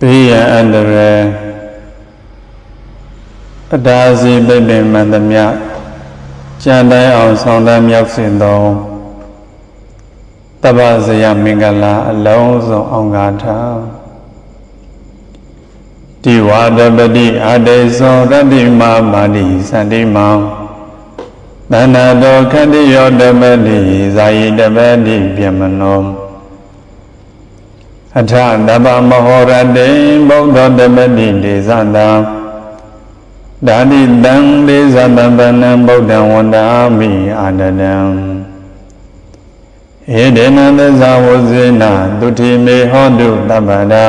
ဘေးရန်အန္တရာယ်အတားစီပိတ်ပင်မှန်သမျှကြံတိုင်းအောင်ဆောင်တမ်းမြောက်စင်သောတပ္ပဇယမင်္ဂလာအလုံးစုံအောင်ကားထားတိဝါဒပတိအာတေသောရတ္တိမာမာတိသန္တိမောသန္နာတောခန္တိယောတပတိဇာယိတပတိပြမနော အထတပ္ပမဟောရတေဘုဒ္ဓတပတိဒေသတံဒါတိတံဒေသတံပနံဗုဒ္ဓံဝန္တာမိအာနတံဧဒေနသဇဝဇေနသုတိမေဟောတုတပ္ပဒံ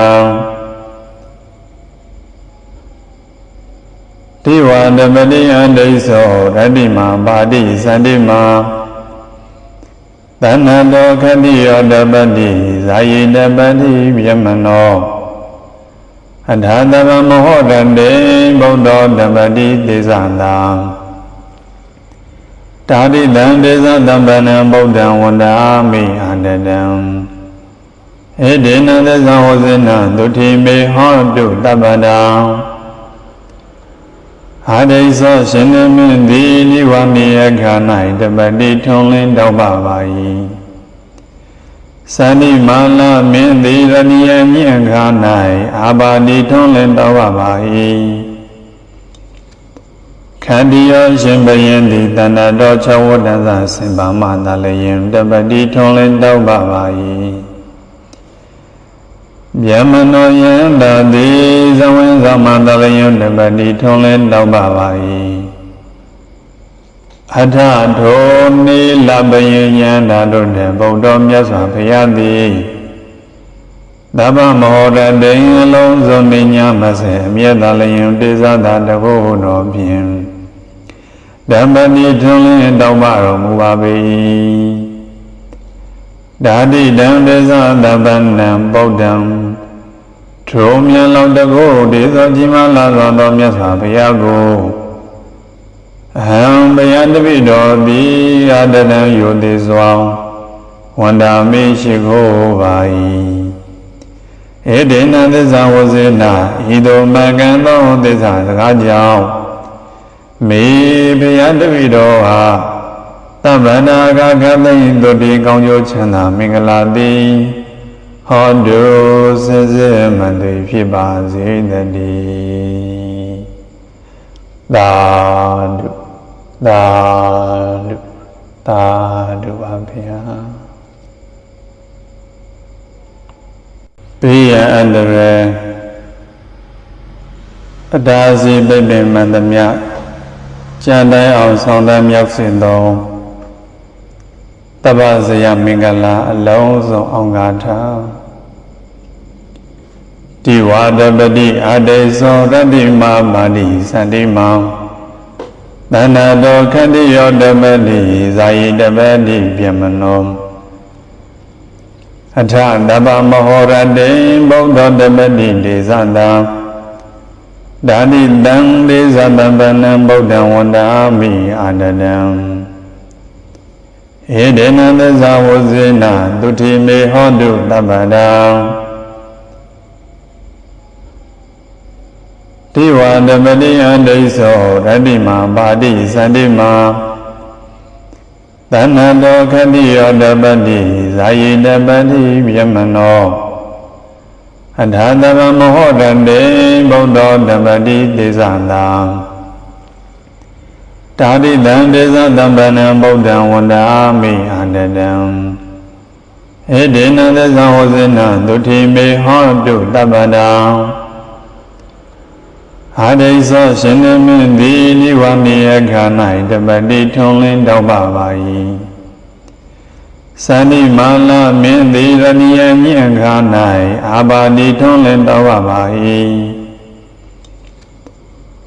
တိဝါတပတိအန္တိသောရတ္တိမာပါတိသန္တိမာ သန္နတောခတိယောတပတိဇာယိတပတိမြမနောအထာတဗမဟောတတေဗုဒ္ဓတပတိသေသတံတာတိတံဒေသတံပနံဗုဒ္ဓံဝန္တာမိအာတတံဧဒေနသဇဝဇေနသုတိမေဟောတုတပ္ပဒံ အာဒိသောရှင်နမင်းသည်နိဝမေယခာ၌တပတိထုံလင်းတောက်ပါပါ၏သန္တိမာလမင်းသည်ရဏီယမြင့်ခါ၌အာဘာတိထုံလင်းတောက်ပါပါ၏ခန္တီယောရှင်ဘယင်သည်တဏ္ဍတော်၆ဝတ္တသစင်ပါမသာလျင်တပတိထုံလင်းတောက်ပါပါ၏ ဗျမနောယံတာတိဇဝင်းသမန္တလယံတပတိထုံးလဲတောက်ပါပါ၏အထထိုနေလပယဉာဏ်တာတို့တဲ့ဗုဒ္ဓမြတ်စွာဘုရားသည်တပ္ပမဟောတတေအလုံးစုံနေညာမစေအမြတ်တလယံတေဇတာတဘုဟုတော်ဖြင့်ဓမ္မတိထုံးလဲတောက်ပါတော်မူပါပေ၏ဓာတိတံဒေသတပ္ပနံဗုဒ္ဓံ ထိုမြတ်လောတကုဒေသောကြီးမားလာသောသောမြတ်စွာဘုရားကိုအဟံဘယတပိတော်သည်အတတံယုတိစွာဝန္တာမေရှိခိုးပါ၏ဧဒေနသစ္စာဝဇေနဤသို့မကံသောသစ္စာစကားကြောင့်မေဘယတပိတော်ဟာသဗ္ဗနာဂကသိတုတိကောင်းကျိုးချမ်းသာမင်္ဂလာသည် ဟောတုစေစေမသိဖြစ်ပါစေတည်းသာဓုသာဓုသာဓုပါဗျာဘေးရန်အန္တရာယ်အတားစီပိတ်ပင်မှန်သမျှကြံတိုင်းအောင်ဆောင်တမ်းမြောက်စင်သောတပ္ပဇယမင်္ဂလာအလုံးစုံအောင်ကားထား တိဝါဒပတိအာတေသောရတ္တိမာမာတိသန္တိမောသန္နာတောခန္တိယောတပတိဇာယိတပတိပြမနောအထတပ္ပမဟောရတေဗုဒ္ဓတပတိဒေသတံဒါနိတံဒေသတံပနံဗုဒ္ဓံဝန္တာမိအာနတံဧဒေနသဇဝဇေနသုတိမေဟောတုတပ္ပဒံ တိဝါဓမတိအန္တိသောရတ္တိမာပါတိသန္တိမာသန္နတောခတိယောတပတိဇာယိတပတိမြမနောအထာတဗမဟောတတေဗုဒ္ဓတပတိသေသတံတာတိတံဒေသတံပနံဗုဒ္ဓံဝန္တာမိအာတတံဧဒေနသဇဝဇေနသုတိမေဟောတုတပ္ပဒံ အာဒိသောရှင်နမင်းသည်နိဝမေယခာ၌တပတိထုံလင်းတောက်ပါပါ၏သန္တိမာလမင်းသည်ရဏီယမြင့်ခာ၌အာဘာတိထုံလင်းတောက်ပါပါ၏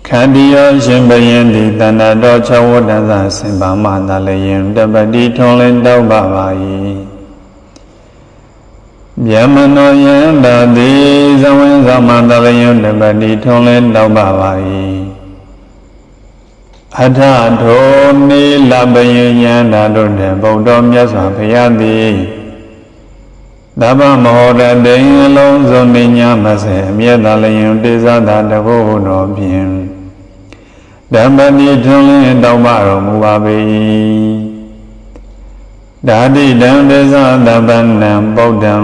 ခန္တီယောရှင်ဘယင်သည်တဏ္ဍတော်၆ဝတ္တသစင်ပါမသာလျင်တပတိထုံလင်းတောက်ပါပါ၏ ဗျမနောယံတာတိဇဝင်းသမန္တလယံတပတိထုံးလဲတောက်ပါပါ၏အထထိုနေလပယဉာဏတို့တဲ့ဗုဒ္ဓမြတ်စွာဘုရားသည်တသဗ္ဗမဟောတတေအလုံးစုံနေညာမစေအမြဲတလျင်တေဇတာတကုတော်ဖြင့်ဓမ္မတိထွန်းလင်းတောင်းပါတော်မူပါပေ၏ ဓာတိတံဒေသသဗ္ဗနံဗုဒ္ဓံ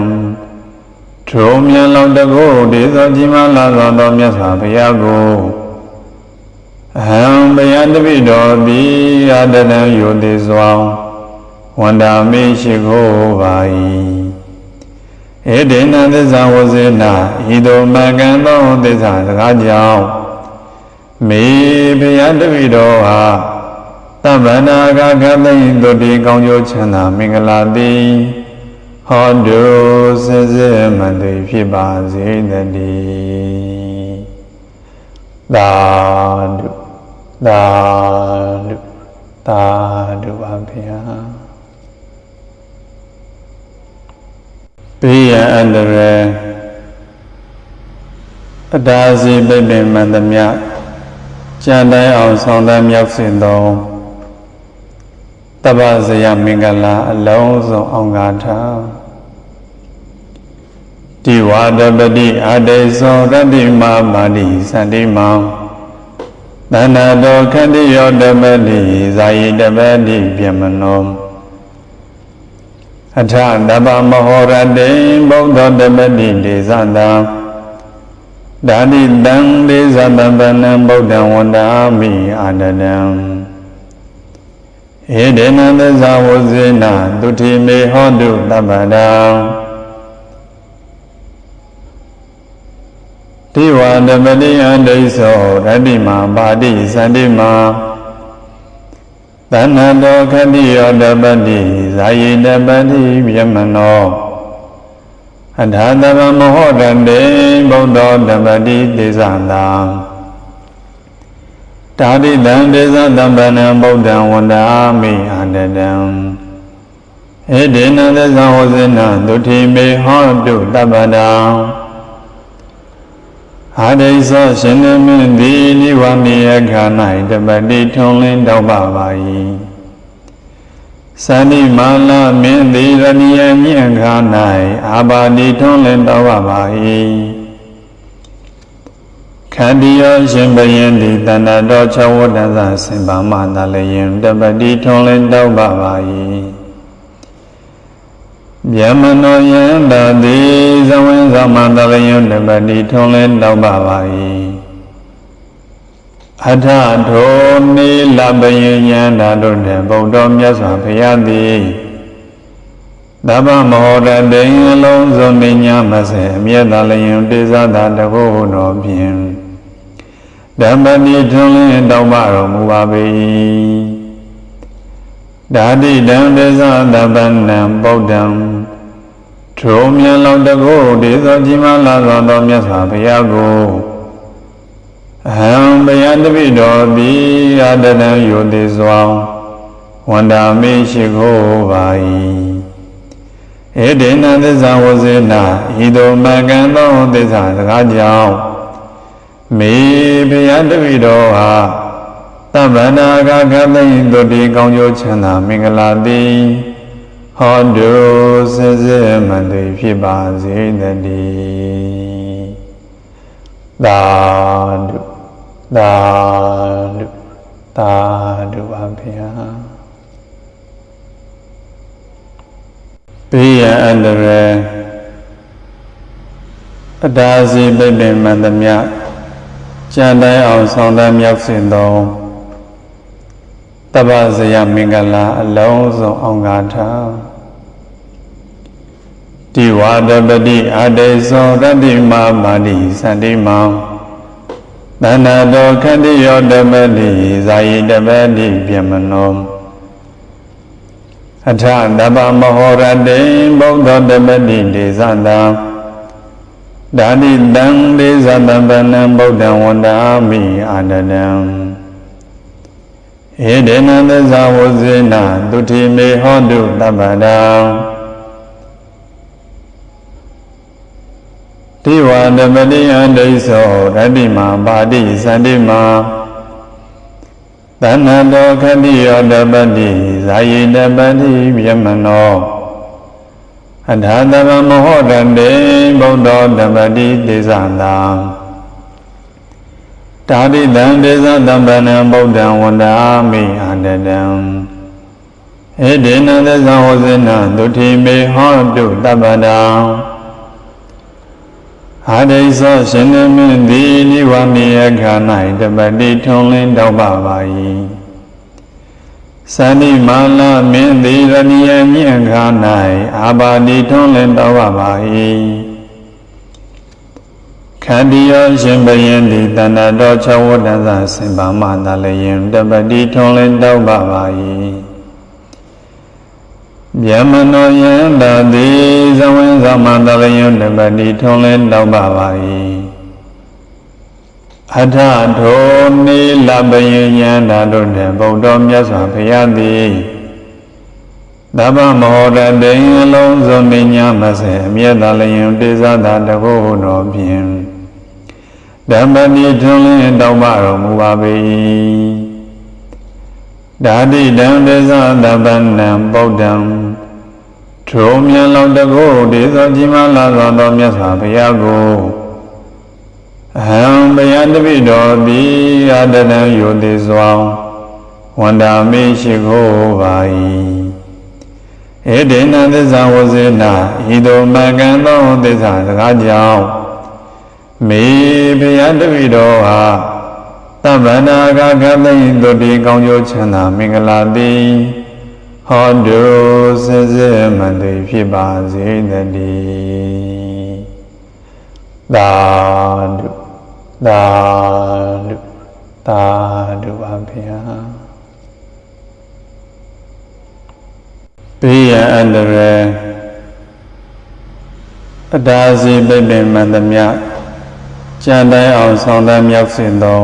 ထိုမြတ်လောတကုဒေသောကြီးမားလာသောသောမြတ်စွာဘုရားကိုအဟံဘယတပိတော်သည်အတတံယုတိစွာဝန္တာမေရှိခိုးပါ၏ဧတေနသစ္စာဝဇေနာဤသို့မကံသောသစ္စာစကားကြောင့်မေဘုရားတပည့်တော်ဟာ တဗ္ဗနာကကသိတုတိကောင်းကျိုးချမ်းသာမင်္ဂလာသည်ဟောတုစေစေမသိဖြစ်ပါစေတည်းသာဓုသာဓုသာဓုပါဗျာပိယအန္တရအတားစီပိပင်မှန်သမျှကြံတိုင်းအောင်ဆောင်တမ်းမြောက်စင်သော တပ္ပဇယမင်္ဂလာအလုံးစုံအောင်ကားထားတိဝါဒပတိအာတေသောရတ္တိမာမာတိသန္တိမောသန္နာတောခန္တိယောတပတိဇာယိတပတိပြမနောအထတပ္ပမဟောရတေဘုဒ္ဓတပတိဒေသတံဓာတိတံဒေသတပနံဗုဒ္ဓံဝန္တာမိအာနတံ ဧဒေနသဇဝဇေနသုတိမေဟောတုတပ္ပဒံတိဝါဓမတိအန္တိသောရတ္တိမာပါတိသန္တိမာသန္နတောခတိယောတပတိဇာယိတပတိမြမနောအထာတဗမဟောတတေဘုဒ္ဓတပတိသေသတံ တာတိတံဒေသတံပနံဗုဒ္ဓံဝန္တာမိအာတတံဧဒေနသဇဝဇေနသုတိမေဟောတုတပ္ပဒံအာဒိသောရှင်နမင်းသည်နိဝမေယခာ၌တပတိထုံးလင်းတောက်ပါပါ၏သန္တိမာလမင်းသည်ရဏီယမြင့်ခါ၌အာဘာတိထုံးလင်းတောက်ပါပါ၏ ခန္တီယောရှင်ဘယင်သည်တဏ္ဍတော်၆ဝတ္တသစင်ပါမသာလျင်တပတိထုံးလင်းတောက်ပါပါ၏ဗျမနောယံတာတိဇဝင်းသမန္တလယံတပတိထုံးလဲတောက်ပါပါ၏အထထိုနေလပယဉာဏ်တာတို့နှင့်ဘုံတော်မြတ်စွာဘုရားသည်သဗ္ဗမဟောတတေအလုံးစုံနေညာမစေအမြဲတလယံတေဇတာတကုတော်ဖြင့် ဓမ္မတိထုံးလဲတောက်ပါတော်မူပါပေ၏ဓာတိတံဒေသသဗ္ဗနံဗုဒ္ဓံထိုမြတ်လောတကုဒေသောကြီးမားလာသောသောမြတ်စွာဘုရားကိုအဟံဘယတပိတော်သည်အတတံယုတိစွာဝန္တာမေရှိခိုးပါ၏ဧဒေနသစ္စာဝဇေနာဤသို့မကံသောသစ္စာစကားကြောင့် မေဘယတပိတော်ဟာသဗ္ဗနာကကသိတုတိကောင်းကျိုးချမ်းသာမင်္ဂလာသည်ဟောတုစေစေမသိဖြစ်ပါစေတည်းသာဓုသာဓုသာဓုပါဗျာပိယအန္တရအတားစီပိပင်မှန်သမျှ ကြံတိုင်းအောင်ဆောင်တမ်းမြောက်စင်သောတပ္ပဇယမင်္ဂလာအလုံးစုံအောင်ကားထားတိဝါဒပတိအာတေသောရတ္တိမာမာတိသန္တိမောသန္နာတောခန္တိယောတပတိဇာယိတပတိပြမနောအထတပ္ပမဟောရတေဘုဒ္ဓတပတိဒေသတံ ဓာတိတံဒေသတံပနံဗုဒ္ဓံဝန္တာမိအာနတံဧဒေနသဇဝဇေနသုတိမေဟောတုတပ္ပဒံတိဝါဓမတိအန္တိသောရတ္တိမာပါတိသန္တိမာသန္နတောခတိယောတပတိဇာယိတပတိမြမနော အထာတဗမဟောတတေဗုဒ္ဓဓမ္မတိဒေသနာတာတိတံဒေသတံပနံဗုဒ္ဓံဝန္ဒာမိအန္တတံဧဒေနသဇဝဇေနဒုတိမေဟောတုတပ္ပဒံအာဒိသောရှင်နမင်းသည်နိဝမေယခာ၌တပတိထုံလင်းတောက်ပါပါ၏ သန္တိမာလမင်းသည်ရဏီယမြင့်ခါ၌အာဘာတိထုံးလင်းတော်ပါပါ၏ခန္တီယောရှင်ဘယင်သည်တဏ္ဍတော်၆ဝတ္တသစင်ပါမသာလျင်တပတိထုံးလင်းတော်ပါပါ၏ဗျမနောယံတာတိဇဝင်းသမန္တလယံတပတိထုံးလင်းတော်ပါပါ၏ အထထိုနေလပယဉာဏတို့နှင့်ဗုဒ္ဓမြတ်စွာဘုရားသည်သဗ္ဗမဟောတတေအလုံးစုံနေညာမစေအမြဲတလျင်တေဇတာတကုဟုတော်ဖြင့်ဓမ္မတိထွန်းလင်းတောင်းပါတော်မူပါပေ၏ဓာတိတံတေဇသဗ္ဗနံဗုဒ္ဓံထိုမြတ်လောတကုဒေသောကြီးမားလာသောမြတ်စွာဘုရားကို အဟံဘယတပိတော်သည်အတတံယုတိစွာဝန္တာမေရှိခိုးပါ၏ဧဒေနသစ္စာဝဇေနာဤသို့မကံသောသစ္စာစကားကြောင့်မေဘယတပိတော်ဟာတဗ္ဗနာကကသိတုတိကောင်းကျိုးချမ်းသာမင်္ဂလာသည်ဟောတုစေစေမသိဖြစ်ပါစေတည်းသာဓု သာဓုသာဓုပါဗျာပိယအန္တရအတားစီပိပင်မှန်သမျှကြံတိုင်းအောင်ဆောင်တမ်းမြောက်စင်သော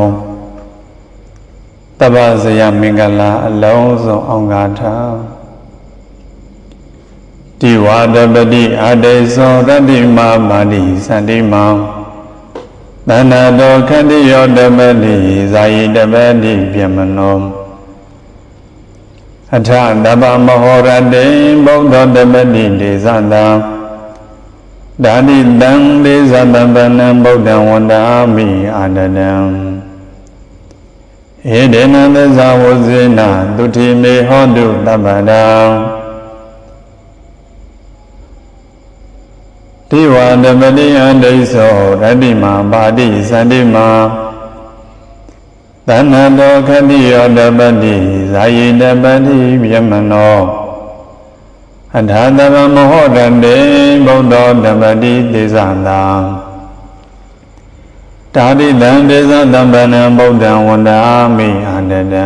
တပ္ပဇယမင်္ဂလာအလုံးစုံအောင်ကားထားတိဝါဒပတိအတေသောတတိမာမာတိသန္တိမော သန္နာတောခန္တိယောတပတိဇာယိတပတိပြမနောအထတပမဟောရတေဘုဒ္ဓတပတိဒေသတာဓာတိတံဒေသတပနံဗုဒ္ဓံဝန္တာမိအာနတံဧဒေနသဇဝဇေနသုတိမေဟောတုတပ္ပဒံတိ ဝါဓမတိအန္တိသောရတ္တိမာပါတိသန္တိမာသန္နတောခတိယောတပတိဇာယိတပတိမြမနောအထာတဗမဟောတတေဘုဒ္ဓတပတိသေသနာတာတိတံဒေသတံပနံဗုဒ္ဓံဝန္တာမိအန္တတံ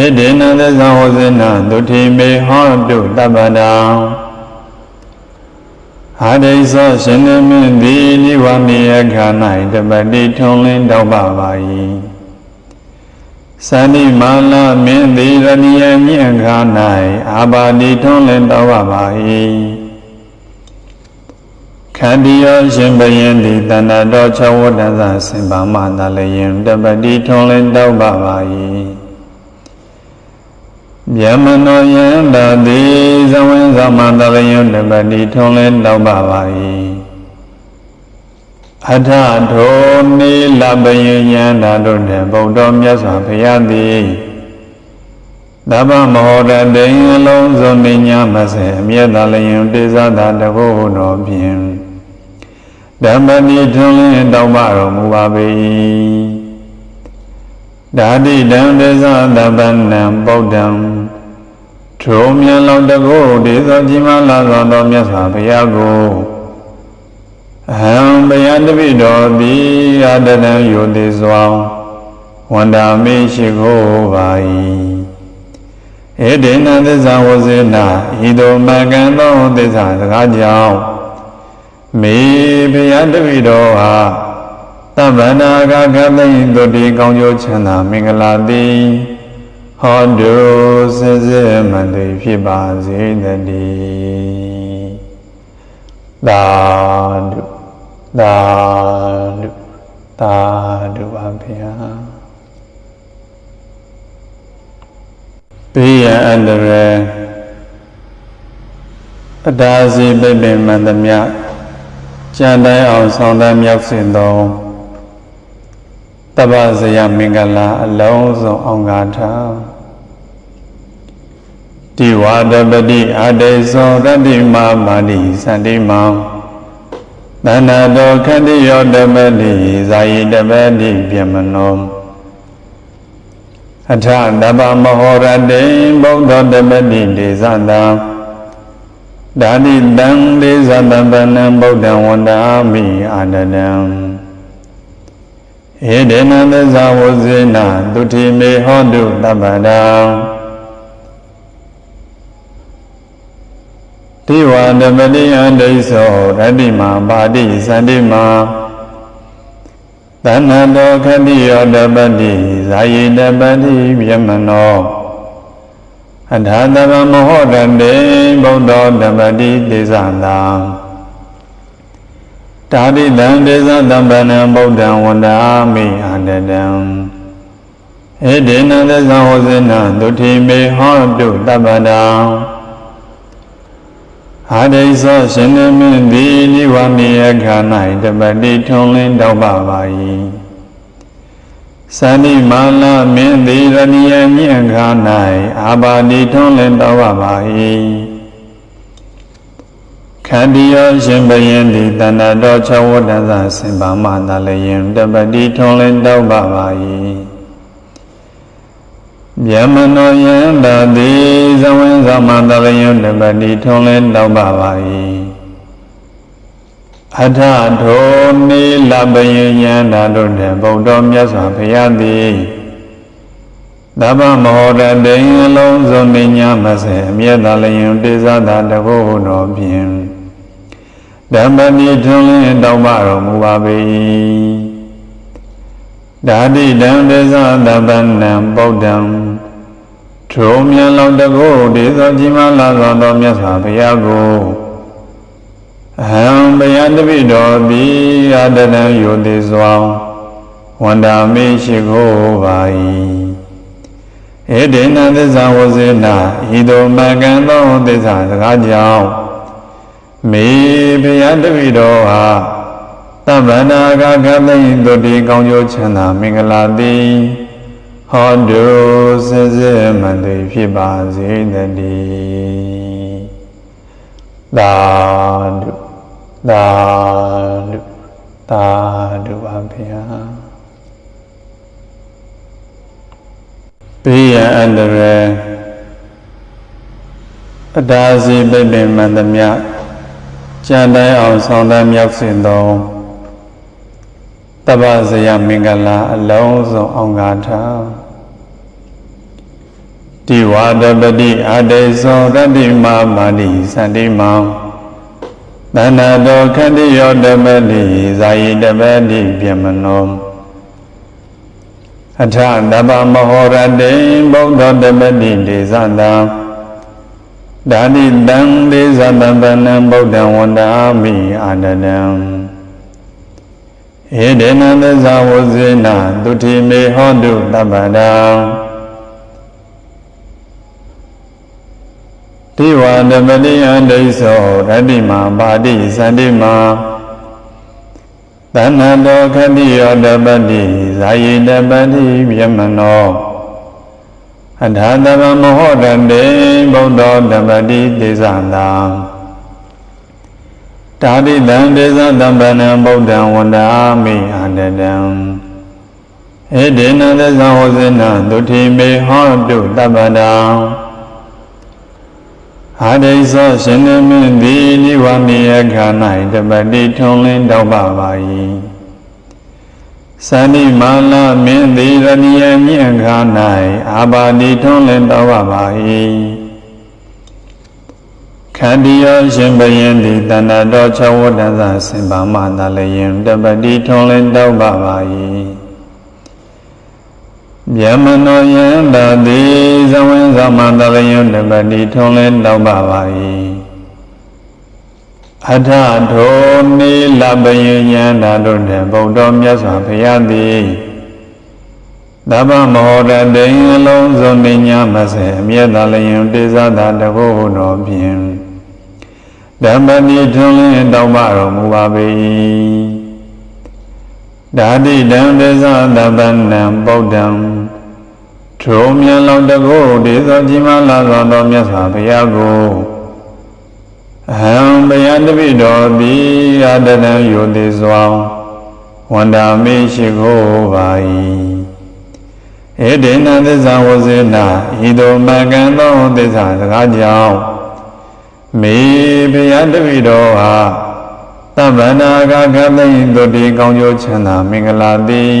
ဧဒေနသဇဝဇေနသုတိမေဟောတုတပ္ပဒံ အာဒိသောရှင်နမင်းသည်နိဝမေယခာ၌တပတိထုံလင်းတောက်ပါပါ၏သန္တိမာလမင်းသည်ရဏီယမြင့်ခါ၌အာဘာတိထုံလင်းတောက်ပါပါ၏ခန္တီယောရှင်ဘယင်သည်တဏ္ဍတော်၆ဝတ္တသစင်ပါမသာလျင်တပတိထုံလင်းတောက်ပါပါ၏ ဗျမနောယံတာတိဇဝင်းသမန္တလယံတပတိထုံးလဲတောက်ပါပါ၏အထထိုနေလပယဉာဏတို့နှင့်ဗုဒ္ဓမြတ်စွာဘုရားသည်သဗ္ဗမဟောတတေအလုံးစုံနေညာမစေအမြဲတလယံတေဇတာတကုဟုတော်ဖြင့်ဓမ္မတိထုံးလဲတောက်ပါတော်မူပါပေ၏ဓာတိတံဒေသသဗ္ဗနံဗုဒ္ဓံ ထိုမြတ်လောတကုဒေသောကြီးမားလာသောမြတ်စွာဘုရားကိုအဟံဘယတပိတော်သည်အတတံယုတိစွာဝန္တာမေရှိခိုးပါ၏ဧဒေနသစ္စာဝဇေနာဤသို့မကံသောသစ္စာစကားကြောင့်မေဘယတပိတော်ဟာသဗ္ဗနာကကသိတုတိကောင်းကျိုးချမ်းသာမင်္ဂလာသည် ဟောတုစေစေမသိဖြစ်ပါစေတည်းသာဓုသာဓုသာဓုပါဗျာပိယအန္တရအတားစီပိပိမန္တမြကြံတိုင်းအောင်ဆောင်တမ်းမြောက်စင်သော တပ္ပဇယမင်္ဂလာအလုံးစုံအောင်ကားထားတိဝါဒပတိအာတေသောရတ္တိမာမာတိသန္တိမောသန္နာတောခန္တိယောတပတိဇာယိတပတိပြမနောအထတပ္ပမဟောရတေဘုဒ္ဓတပတိဒေသတံဒါနိတံဒေသတပနံဗုဒ္ဓံဝန္တာမိအာနတံ ဧဒေနသဇဝဇေနသုတိမေဟောတုတပ္ပဒံတိဝါဓမတိအန္တိသောရတ္တိမာပါတိသန္တိမာသန္နတောခတိယောတပတိဇာယိတပတိမြမနောအထာတဗမဟောတတေဘုဒ္ဓဓမ္မတိသေသနာ တာတိတံဒေသတံပနံဗုဒ္ဓံဝန္တာမိအာတတံဧဒေနသဇဝဇေနသုတိမေဟောတုတပ္ပဒံအာဒိသောရှင်နမင်းသည်နိဝမေယခာ၌တပတိထုံလင်းတောက်ပါပါ၏သန္တိမာလမင်းသည်ရဏီယမြင့်ခါ၌အာဘာတိထုံးလင်းတော်ပါပါ၏ ခန္တီယောရှင်ဘယင်သည်တဏ္ဍတော်၆ဝတ္တသဆင်ပါမသာလျင်တပတိထုံးလင်းတော်ပါပါ၏ဗျမနောယံတာတိဇဝင်းသမန္တလယံတပတိထုံးလင်းတော်ပါပါ၏အထထိုနေလပယဉာဏတို့နှင့်ဘုံတော်မြတ်စွာဘုရားသည်သဗ္ဗမဟောတတေအလုံးစုံနေညာမစေအမြဲတလျင်ပိဇာတာတဘုဟုတော်ဖြင့် ဓမ္မတိထွန်းလင်းတောင်းပါတော်မူပါပေ၏ဓာတိတံပိဇာတပန္နံပုဒ္ဒံထိုမြတ်လောတကုဒေသောကြီးမားလာသောမြတ်စွာဘုရားကိုအဟံဘယတပိတော်သည်အတတံယုတိစွာဝန္တာမေရှိခိုးပါ၏ဧတေနသစ္စာဝဇေနဤသို့မကံသောသစ္စာစကားကြောင့် မေဘယတပိတော်ဟာသဗ္ဗနာကကသိတုတိကောင်းကျိုးချမ်းသာမင်္ဂလာသည်ဟောတုစေစေမန္တိဖြစ်ပါစေတည်းသာဓုသာဓုသာဓုပါဗျာပိယအန္တရအတားစီပိပိမန္တမြ ကြံတိုင်းအောင်ဆောင်တမ်းမြောက်စင်သောတပ္ပဇယမင်္ဂလာအလုံးစုံအောင်ကားထားတိဝါဒပတိအာတေသောရတ္တိမာမာတိသန္တိမောသန္နာတောခန္တိယောတမတိဇာယိတပတိပြမနောအထတပမဟောရတေဘုဒ္ဓတမတိဒေသတာ ဒါနိတံဒေသတပနံဗုဒ္ဓံဝန္တာမိအာနတံဧဒေနသဇဝဇေနသုတိမေဟောတုတပ္ပဒံတိဝါဓမတိအန္တိသောရတ္တိမာပါတိသန္တိမာသန္နတောခတိယောတပတိဇာယိတပတိမြမနော အထာတဗမဟောတတေဘုဒ္ဓတပတိသေသနာတာတိတံဒေသတံပနံဗုဒ္ဓံဝန္တာမိအာတတံဧဒေနသဇဝဇေနသုတိမေဟောတုတပ္ပဒံအာဒိသောရှင်နမင်းသည်နိဝမေယခာ၌တပတိထုံလင်းတောက်ပါပါ၏ သန္တိမာလမင်းသည်ရဏီယမြင့်ခာ၌အာဘာတိထုံလင်းတောက်ပါပါ၏ခန္တီယောရှင်ဘယင်သည်တဏ္ဍတော်၆ဝတ္တသဆင်ပါမသာလျင်တပတိထုံလင်းတောက်ပါပါ၏ဗျမနောယံတာတိဇဝင်းသမန္တလယံတပတိထုံးလဲတောက်ပါပါ၏ အထထိုနေလပယဉာဏတို့နှင့်ဘုံတော်မြတ်စွာဘုရားသည်သဗ္ဗမဟောတတေအလုံးစုံနေညာမစေအမြဲတလယံပိဇာတာတဘုဟုတော်ဖြင့်ဓမ္မတိထွန်းလင်းတောင်းပတော်မူပါပေ၏ဓာတိတံဒေသသဗ္ဗနံဗုဒ္ဓံထိုမြတ်လောင်တကုဒေသောကြီးမားလာသောသောမြတ်စွာဘုရားကိုအဟံ ဘယတပိတော်သည်အတတံယုတိစွာဝန္တာမေရှိခိုးပါ၏ဧတေနသစ္စာဝဇေနာဤသို့မကံသောသစ္စာစကားကြောင့်မေဘုရားတပိတော်ဟာသဗ္ဗနာဂကသိတုတိကောင်းကျိုးချမ်းသာမင်္ဂလာသည်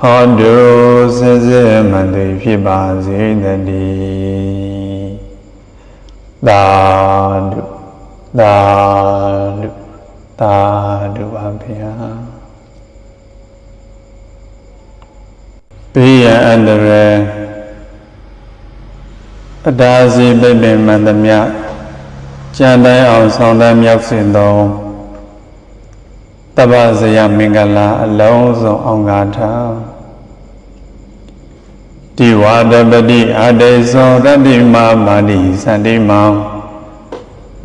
ဟောတုစေစေမန္တိဖြစ်ပါစေတည်းသာဓု သာဓုသာဓုပါဗျာပိယအန္တရအတားစီပိပိမန္တမြကြံတိုင်းအောင်ဆောင်တဲ့မြောက်စင်သောတပ္ပဇယမင်္ဂလာအလုံးစုံအောင်ကားထားတိဝါဒပတိအတေသောရတ္တိမာမာတိသန္တိမော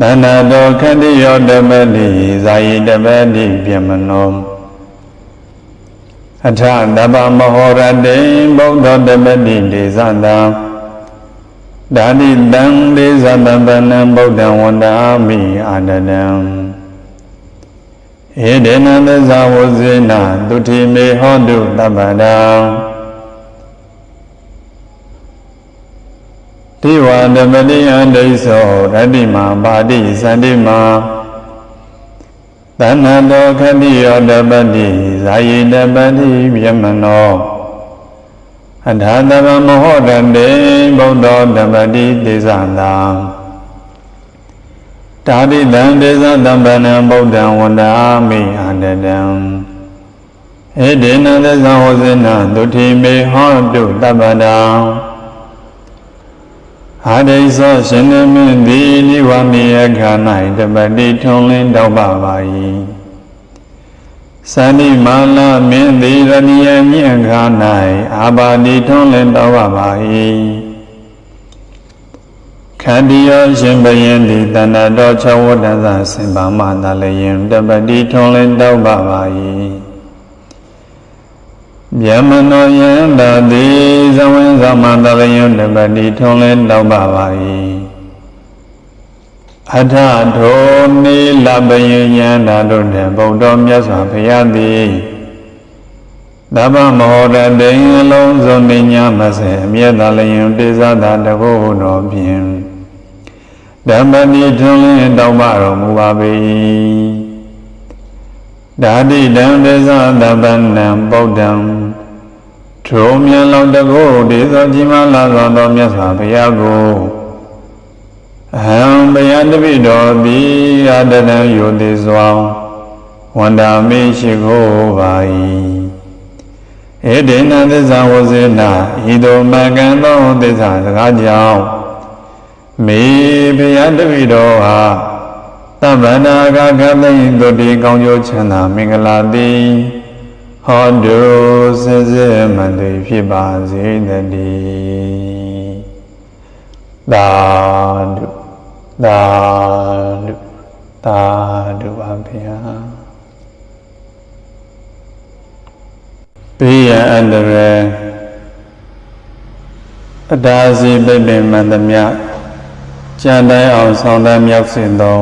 သန္နာတောခန္တိယောတပတိဇာယိတပတိပြမနောအထတပ္ပမဟောရတေဘုဒ္ဓတပတိဒေသန္တာဓာတိတံဒေသတပနံဗုဒ္ဓံဝန္တာမိအာနတံဧဒေနသဇဝဇေနသုတိမေဟောတုတပ္ပဒံတိ ဝါဓမ္မတိအန္တိသောရတ္တိမာပါတိသန္တိမာသန္နတောခတိယောတပတိဇာယိတပတိမြမနောအထာတဗမဟောတတေဘုဒ္ဓတပတိသေသနာတာတိတံဒေသတံပနံဗုဒ္ဓံဝန္တာမိအာတတံဧဒေနသဇဝဇေနသုတိမေဟောတုတပ္ပဒံ အာဒိသောရှင်နမင်းသည်နိဝမေယခာ၌တပတိထုံလင်းတောက်ပါပါ၏သန္တိမာလမင်းသည်ရဏီယမြင့်ခါ၌အာဘာတိထုံလင်းတောက်ပါပါ၏ခန္တီယောရှင်ဘယင်သည်တဏ္ဍတော်၆ဝတ္တသစင်ပါမသာလျင်တပတိထုံလင်းတောက်ပါပါ၏ ဗျမနောယံတာတိဇဝင်းသမန္တလယံတပတိထုံးလဲတောက်ပါပါ၏အထထိုနေလပယဉာဏတို့နှင့်ဘုံတော်မြတ်စွာဘုရားသည်သဗ္ဗမောရတေအလုံးစုံနေညာမစေအမြဲတလယံပိဇာတာတကုဟုတော်ဖြင့်ဓမ္မတိထုံးလဲတောက်ပါတော်မူပါပေ၏ ဓာတိတံဒေသသဗ္ဗနံဗုဒ္ဓံထိုမြတ်လောင်တကုဒေသောကြီးမားလာသောသောမြတ်စွာဘုရားကိုအဟံဘယတပိတော်သည်အတတံယုတိစွာဝန္တာမေရှိခိုးပါ၏ဧတေနသစ္စာဝဇေနာဤသို့မကံသောသစ္စာစကားကြောင့်မေဘယတပိတော်ဟာ သဗ္ဗနာဂကသိတုတိကောင်းကျိုးချမ်းသာမင်္ဂလာသည်ဟောတုစေစေမန္တိဖြစ်ပါစေတည်းသာဓုသာဓုသာဓုပါဗျာပိယအန္တရအတားစီပိပိမန္တမြကြံတိုင်းအောင်ဆောင်တဲ့မြောက်စင်သော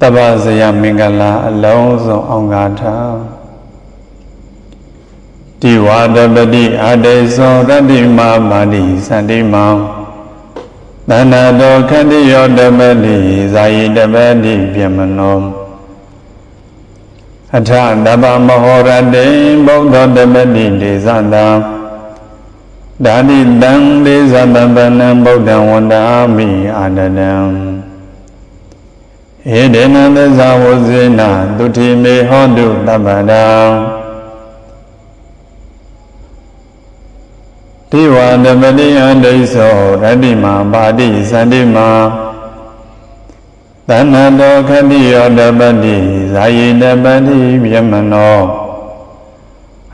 တပ္ပဇယမင်္ဂလာအလုံးစုံအောင်ကားထားတိဝါဒပတိအတေသောရတ္တိမာမာတိသန္တိမောသန္နာတောခန္တိယောတပတိဇာယိတပတိပြမနောအထတပမဟောရတေဘုဒ္ဓတပတိဒေသတာဓာတိတံဒေသတပနံဗုဒ္ဓံဝန္တာမိအာနတံ ဧဒေနသဇဝဇေနသုတိမေဟောတုတပ္ပဒံတိဝါဓမ္မတိအန္တိသောရတ္တိမာပါတိသန္တိမာသန္နတောခတိယောတပတိဇာယိတပတိမြမနော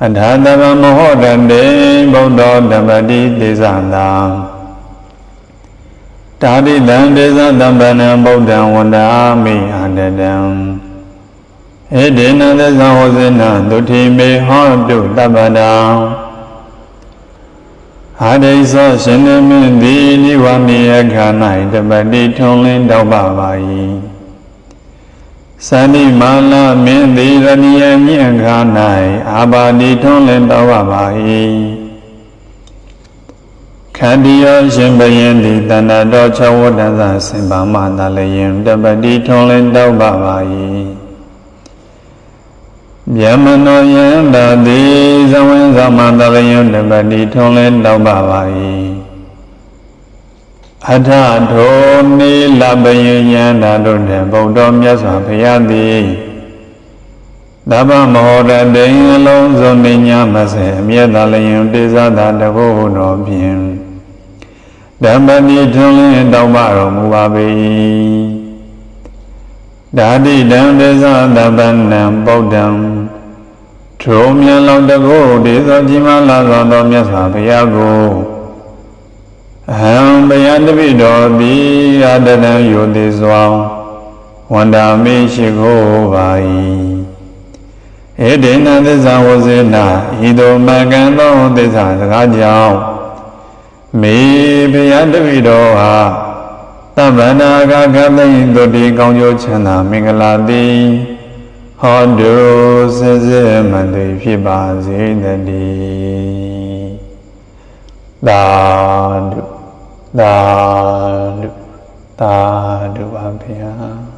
အထာတဗမဟောတတေဘုဒ္ဓဓမ္မတိသေသန္တာဓ တာတိတံဒေသတံပနံဗုဒ္ဓံဝန္ဒာမိအာတတံဧတေနသဇဝဇေနသုတိမေဟောတုတပ္ပတံအာဒိသောရှင်နမင်းသည်နိဝမေအခါ၌တပတိထုံလင်းတောက်ပါပါ၏သန္တိမာလမင်းသည်ရဏီယမြင့်ခါ၌အာဘာတိထုံလင်းတောက်ပါပါ၏ ခန္တီယောရှင်ဘယင်သည်တဏ္ဍတော်၆ဝတ္တသစင်ပါမသာလျင်တပတိထုံလင်းတောက်ပါပါ၏ဗျမနောယံတာတိဇဝင်းသမန္တလယံတပတိထုံလင်းတောက်ပါပါ၏အထထိုနေလပယဉာဏတို့နှင့်ဘုံတော်မြတ်စွာဘုရားသည်သဗ္ဗမဟောရတေအလုံးစုံနေညာမစေအမြဲတလျင်ပိဇာတာတဘုဟုတော်ဖြင့် ဓမ္မတိထွန်းလင်းတောင်းပါတော်မူပါပေ၏ဓာတိတံပိဇာတပန္နံပုဒ္ဒံထိုမြတ်လောင်တကုဒေသောကြီးမားလာသောသောမြတ်စွာဘုရားကိုအဟံဘယတပိတော်သည်အတတံယုတိစွာဝန္တာမေရှိခိုးပါ၏ဧတေနသစ္စာဝဇေနဤသို့မကံသောသစ္စာစကားကြောင့် မေဘယတပိတော်ဟာသဗ္ဗနာဂကသိတုတိကောင်းကျိုးချမ်းသာမင်္ဂလာသည်ဟောတုစေစေမသိဖြစ်ပါစေတည်းသာဓုသာဓုသာဓုပါဗျာ